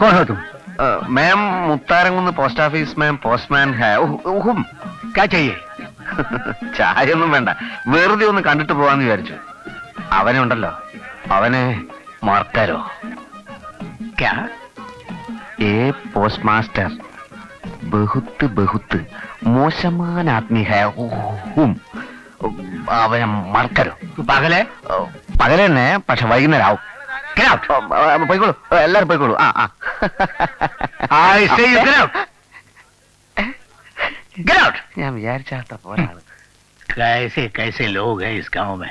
कौन हो तुम ma'am Mutharamkunnu post office ma'am postman ഹും क्या चाहिए ചായ ഒന്നും വേണ്ട വെറുതെ ഒന്ന് കണ്ടിട്ട് പോവാന്ന് വിചാരിച്ചു അവനുണ്ടല്ലോ അവനെ മാർക്കാരോ क्या ഏ പോസ്റ്റ് മാസ്റ്റർ ബഹുത്ത് ബഹുത്ത് മോശമാൻ ആത്മീ ഹേ ഹും അവനെ മറക്കരോ तू पागल है പകല് തന്നെ പക്ഷെ വൈകുന്നേരം ആവും Get out. ഓ, ആ, പോയിക്കോളൂ ആ, എല്ലാരും പോയിക്കോളൂ ആ ആ I say you get out. Get out. ഞാൻ വിചാരിച്ചാത്ത പോരാള് कैसे कैसे लोग हैं इस गांव में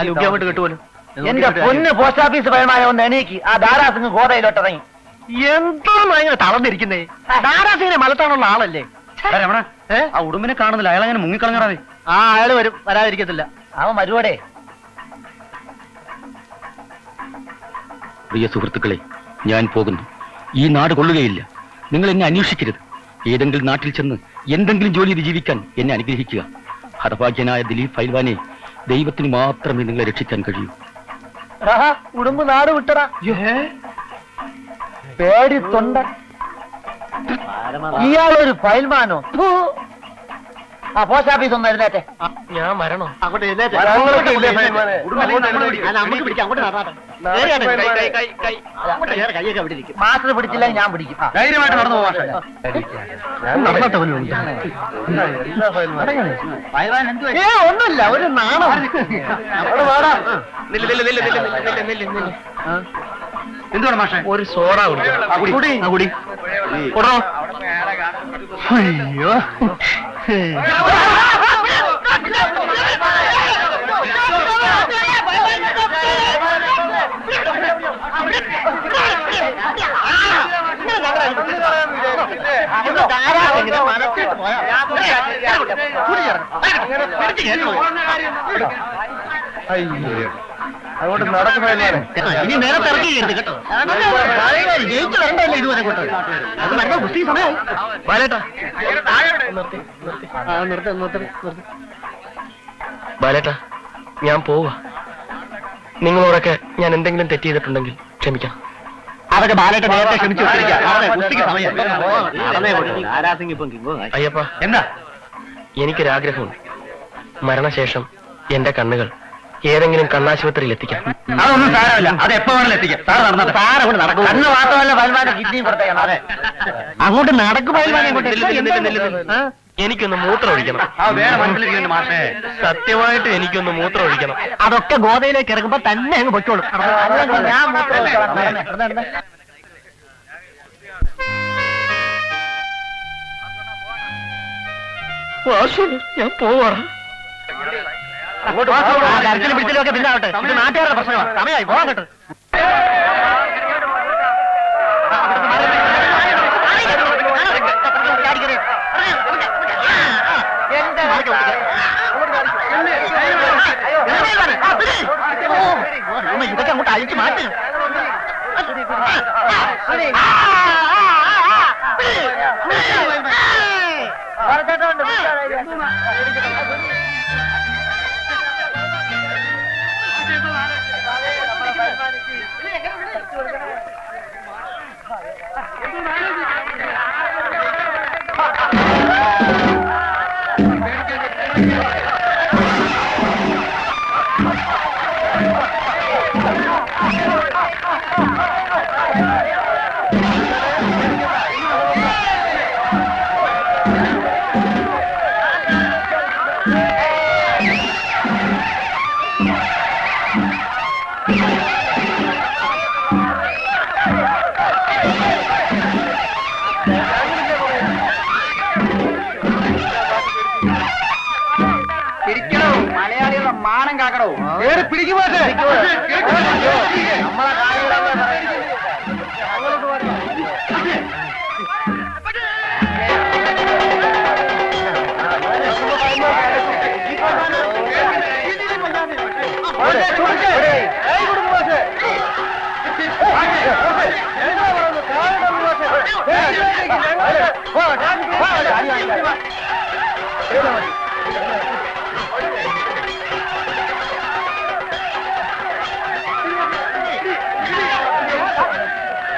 അങ്ങോട്ട് കിട്ടുമല്ലോ എന്റെ പൊന്ന് പോസ്റ്റ് ഓഫീസ് പരമായ ഒന്ന് എണീക്ക്. ആ ദാരാസിംഗ് ഗോതയിലോട്ട് ഇറങ്ങി എന്താണ് ഇങ്ങനെ തളർന്നിരിക്കുന്നേ? ദാരാസിനെ മലത്താണുള്ള ആളല്ലേ? രമണ ആ ഉടുമ്പിനെ കാണുന്നില്ല. അയാൾ അങ്ങനെ മുങ്ങിക്കളഞ്ഞാറേ ആ അയാൾ വരും. വരാതിരിക്കത്തില്ല. അവൻ വരുവടേ? പ്രിയ സുഹൃത്തുക്കളെ ഞാൻ പോകുന്നു. ഈ നാട് കൊള്ളുകയില്ല. നിങ്ങൾ എന്നെ അന്വേഷിക്കരുത്. ഏതെങ്കിലും നാട്ടിൽ ചെന്ന് എന്തെങ്കിലും ജോലി ചെയ്ത് ജീവിക്കാൻ എന്നെ അനുഗ്രഹിക്കുക. ഹതഭാഗ്യനായ ദിലീപ് ഫൈൽവാനെ ദൈവത്തിന് മാത്രമേ നിങ്ങളെ രക്ഷിക്കാൻ കഴിയൂ. ഉടുമ്പ് നാട് വിട്ടടാ. പേടി തൊണ്ട. ഇയാളൊരു ഫയൽമാനോ? ആ പോസ്റ്റ് ഓഫീസ് ഒന്ന് എഴുന്നേറ്റെ. ഞാൻ മരണം അങ്ങോട്ട് എഴുന്നേറ്റ്. അങ്ങോട്ട് കൈയൊക്കെ ഇരിക്കും. മാസ്റ്റർ പിടിച്ചില്ല ഞാൻ പിടിക്കും. ധൈര്യമായിട്ട് നടന്നു ഏ ഒന്നുമില്ല ഒരു നാണം. എന്തുവാണ് മാഷെ? ഒരു സോഡ കുടി. കുടി. കൊടുറോ അയ്യോ. അതുകൊണ്ട് നടക്കുന്ന ഇനി ഇറക്കിയിരുന്നു കേട്ടോ ജയിച്ചു വരണ്ടല്ലേ ഇതുവരെ കൂട്ടത് അത് വരുമ്പോ ബുദ്ധി സമയം ബാലേട്ടാ നിർത്തി നിർത്തി നിർത്തി ബാലേട്ടാ ഞാൻ പോവാ. നിങ്ങളോടൊക്കെ ഞാൻ എന്തെങ്കിലും തെറ്റ് ചെയ്തിട്ടുണ്ടെങ്കിൽ ക്ഷമിക്കണം. അതൊക്കെ ബാലേട്ട നേരത്തെ ക്ഷമിച്ചു അയ്യപ്പ എന്താ എനിക്കൊരാഗ്രഹമുണ്ട് മരണശേഷം എന്റെ കണ്ണുകൾ ഏതെങ്കിലും കണ്ണാശുപത്രിയിൽ എത്തിക്കാം അതൊന്നും സാരമില്ല അത് എപ്പോ വേണമെങ്കിലും എത്തിക്കാം നടന്നത് അങ്ങോട്ട് നടക്കും കണ്ണ് മാത്രമല്ല ഫയൽമാന്റെ കിഡ്നിയും കൊടുത്തേക്കണം അങ്ങോട്ട് നടക്കും എനിക്കൊന്ന് മൂത്രം ഒഴിക്കണം സത്യമായിട്ട് എനിക്കൊന്ന് മൂത്രം ഒഴിക്കണം അതൊക്കെ ഗോതയിലേക്ക് ഇറങ്ങുമ്പോ തന്നെ അങ്ങ് പൊയ്ക്കോളും ഞാൻ പോവാറ ഒഴിക്കണം. അതെ, പിന്നാവട്ടെ നാട്ടുകാരുടെ പ്രശ്നമാണ് സമയമായി പോവാൻ കേട്ടോ ഇതൊക്കെ അങ്ങോട്ട് അഴിച്ചു മാറ്റുക മലയാളികളുടെ മാനം കാക്കണോ പിടിക്കുമോ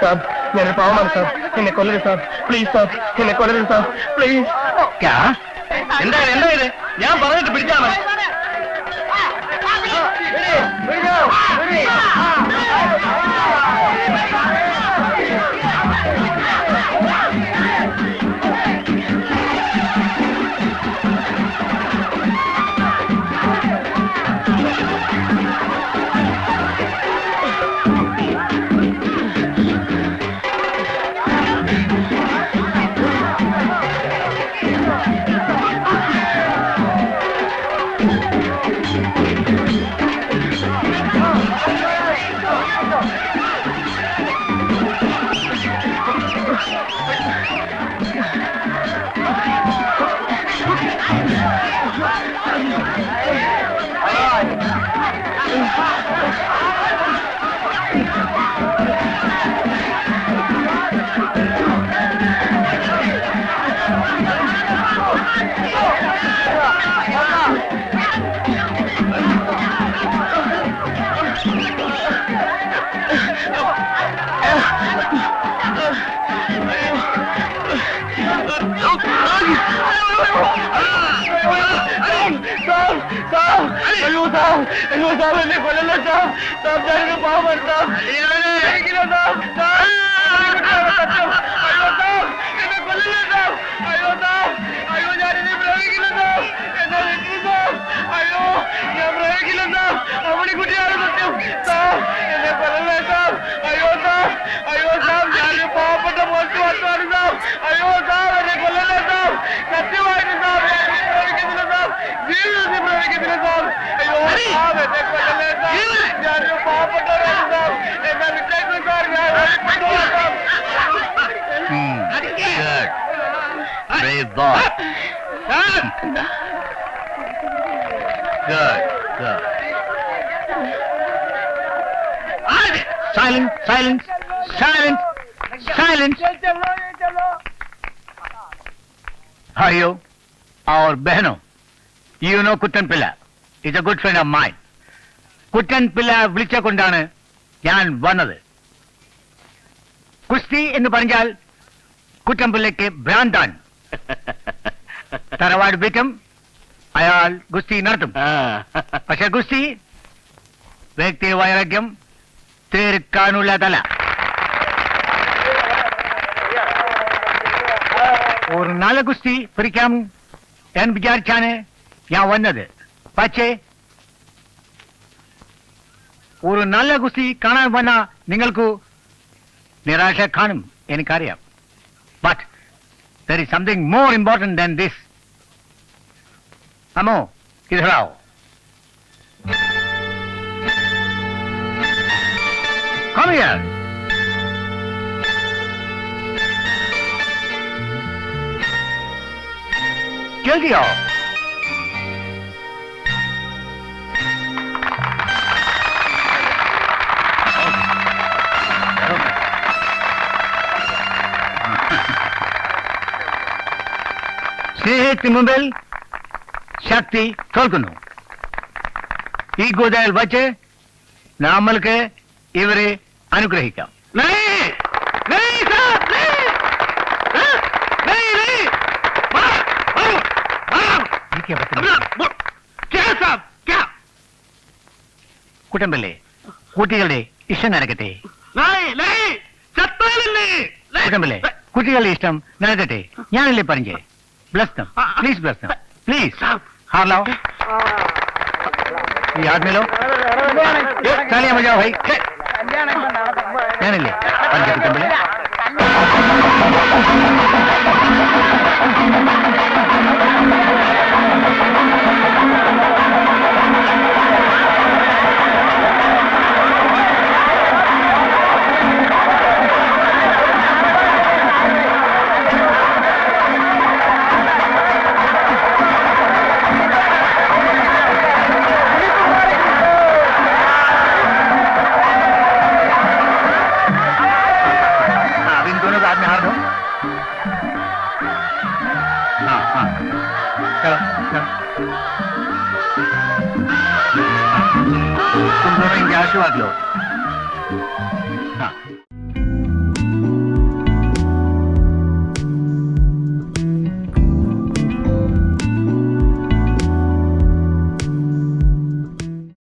സാബ് ഞാനൊരു പാവമാണ് സാബ് എന്നെ കൊല്ലരുത് സാബ് പ്ലീസ് സാബ് എന്നെ കൊല്ലരുത് സാബ് പ്ലീസ് എന്താ എന്താ ഇത്? ഞാൻ പറഞ്ഞിട്ട് പിടിച്ചാണോ സാബ് അയ്യോ ഞാൻ പ്രയോഗിക്കില്ല സാബ് അമ്മണിക്കുട്ടിയാണ് സത്യം Praise God. Good, good. Silence, silence, silence, you? Our Behno. You know Kutan Pilla. He's a good friend of mine. കുട്ടൻ പിള്ള വിളിച്ച കൊണ്ടാണ് ഞാൻ വന്നത്. കുസ്തി എന്ന് പറഞ്ഞാൽ കുട്ടൻപിള്ളയ്ക്ക് ഭ്രാന്താൻ. തറവാട് വിറ്റും അയാൾ ഗുസ്തി നടത്തും. പക്ഷെ ഗുസ്തി വ്യക്തി വൈരാഗ്യം തീർക്കാനുള്ളതല്ല ഒരു നല്ല ഗുസ്തി പിടിക്കാം എന്ന് വിചാരിച്ചാണ് ഞാൻ വന്നത്. പക്ഷേ ഒരു നല്ല ഗുസ്തി കാണാൻ വന്ന നിങ്ങൾക്ക് നിരാശ കാണും എനിക്കറിയാം but there is something more important than this Amo इधर आओ कम हियर जल्दी आओ സ്നേഹത്തിന് മുമ്പിൽ ശക്തി തോൽക്കുന്നു. ഈ ഗോദയിൽ വച്ച് നമ്മൾക്ക് ഇവരെ അനുഗ്രഹിക്കാം. കുട്ടമ്പല്ലേ കുട്ടികളുടെ ഇഷ്ടം നടക്കട്ടെ കുട്ടമ്പല്ലേ കുട്ടികളുടെ ഇഷ്ടം നടക്കട്ടെ ഞാനല്ലേ പറഞ്ഞേ? Bless them please bless them please हाँ लाओ ये हाथ में लो चलिए मजाओ भाई नहीं लिया पंचायत हाँ हाँ